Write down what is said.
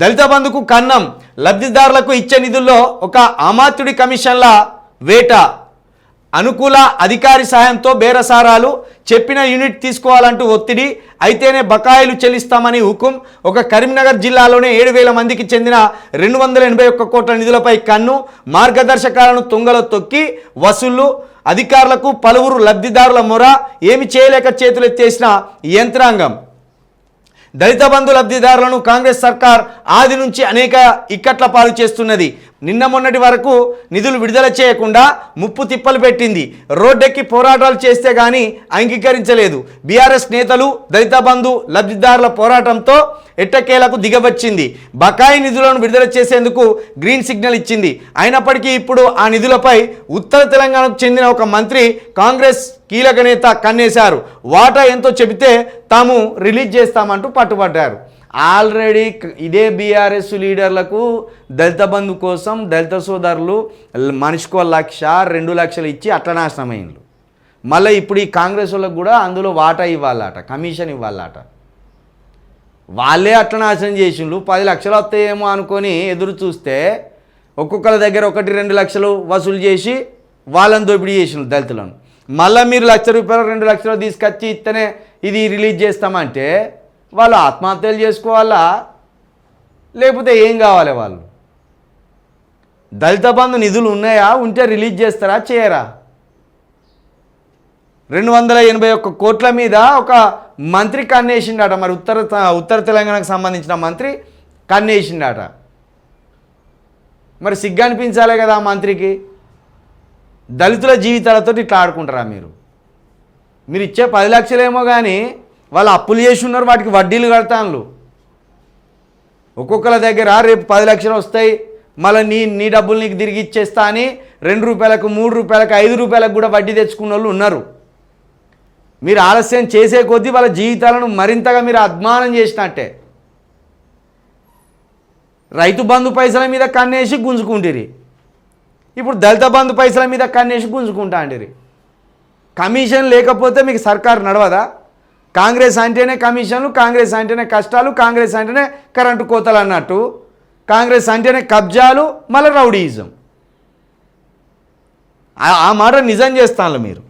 దళిత బంధుకు కన్నం లబ్ధిదారులకు ఇచ్చే నిధుల్లో ఒక అమాత్యుడి కమిషన్ల వేట. అనుకూల అధికారి సాయంతో బేరసారాలు చెప్పిన యూనిట్ తీసుకోవాలంటూ ఒత్తిడి అయితేనే బకాయిలు చెల్లిస్తామని హుకుం. ఒక కరీంనగర్ జిల్లాలోనే ఏడు వేల మందికి చెందిన రెండు వందల ఎనభై ఒక్క కోట్ల నిధులపై కన్ను మార్గదర్శకాలను తుంగలో తొక్కి వసూళ్ళు అధికారులకు పలువురు లబ్ధిదారుల మొర ఏమి చేయలేక చేతులెత్తేసిన యంత్రాంగం. దళిత బంధు లబ్ధిదారులను కాంగ్రెస్ సర్కార్ ఆది నుంచి అనేక ఇక్కట్ల పాలు చేస్తున్నది. నిన్న మొన్నటి వరకు నిధులు విడుదల చేయకుండా ముప్పు తిప్పలు పెట్టింది. రోడ్డెక్కి పోరాటాలు చేస్తే కానీ అంగీకరించలేదు. బీఆర్ఎస్ నేతలు దళిత బంధు లబ్ధిదారుల పోరాటంతో ఎట్టకేలకు దిగవచ్చింది. బకాయి నిధులను విడుదల చేసేందుకు గ్రీన్ సిగ్నల్ ఇచ్చింది. అయినప్పటికీ ఇప్పుడు ఆ నిధులపై ఉత్తర తెలంగాణకు చెందిన ఒక మంత్రి కాంగ్రెస్ కీలక నేత కన్నేశారు. వాటా ఎంతో చెబితే తాము రిలీజ్ చేస్తామంటూ పట్టుబడ్డారు. ఆల్రెడీ ఇదే బీఆర్ఎస్ లీడర్లకు దళిత బంధు కోసం దళిత సోదరులు మనిషికో లక్ష రెండు లక్షలు ఇచ్చి అట్లా నాశనమైండ్రు మళ్ళీ ఇప్పుడు ఈ కాంగ్రెస్ వాళ్ళకు కూడా అందులో వాటా ఇవ్వాలట కమిషన్ ఇవ్వాలట. వాళ్ళే అట్లా నాశనం చేసిండ్రు. పది లక్షలు వస్తాయేమో అనుకొని ఎదురు చూస్తే ఒక్కొక్కరి దగ్గర ఒకటి రెండు లక్షలు వసూలు చేసి వాళ్ళని దోపిడీ చేసిండ్రు దళితులను. మళ్ళీ మీరు లక్ష రూపాయలు రెండు లక్షలు తీసుకొచ్చి ఇస్తేనే ఇది రిలీజ్ చేస్తామంటే వాళ్ళు ఆత్మహత్యలు చేసుకోవాలా? లేకపోతే ఏం కావాలి వాళ్ళు? దళిత బంధు నిధులు ఉన్నాయా? ఉంటే రిలీజ్ చేస్తారా? చేయరా? రెండు వందల ఎనభై ఒక్క కోట్ల మీద ఒక మంత్రి కన్నేసిండట. మరి ఉత్తర ఉత్తర తెలంగాణకు సంబంధించిన మంత్రి కన్నేసిండట. మరి సిగ్గు అనిపించాలి కదా ఆ మంత్రికి? దళితుల జీవితాలతో ఇట్లా ఆడుకుంటారా మీరు? మీరు ఇచ్చే పది లక్షలేమో కానీ వాళ్ళు అప్పులు చేసి ఉన్నారు వాటికి వడ్డీలు కడతాను ఒక్కొక్కరి దగ్గర రేపు పది లక్షలు వస్తాయి మళ్ళీ నీ నీ డబ్బులు నీకు తిరిగి ఇచ్చేస్తా అని రెండు రూపాయలకు మూడు రూపాయలకు ఐదు రూపాయలకు కూడా వడ్డీ తెచ్చుకున్న వాళ్ళు ఉన్నారు. మీరు ఆలస్యం చేసే కొద్దీ వాళ్ళ జీవితాలను మరింతగా మీరు అద్మానం చేసినట్టే. రైతు బంధు పైసల మీద కన్నేసి గుంజుకుంటిరి. ఇప్పుడు దళిత బంధు పైసల మీద కన్నేసి గుంజుకుంటా అంటారు. కమిషన్ లేకపోతే మీకు సర్కారు నడవదా? కాంగ్రెస్ అంటేనే కమిషన్లు కాంగ్రెస్ అంటేనే కష్టాలు కాంగ్రెస్ అంటేనే కరెంటు కోతలు అన్నట్టు కాంగ్రెస్ అంటేనే కబ్జాలు మళ్ళీ రౌడీయిజం ఆ- ఆ మాట నిజం చేస్తాను మీరు.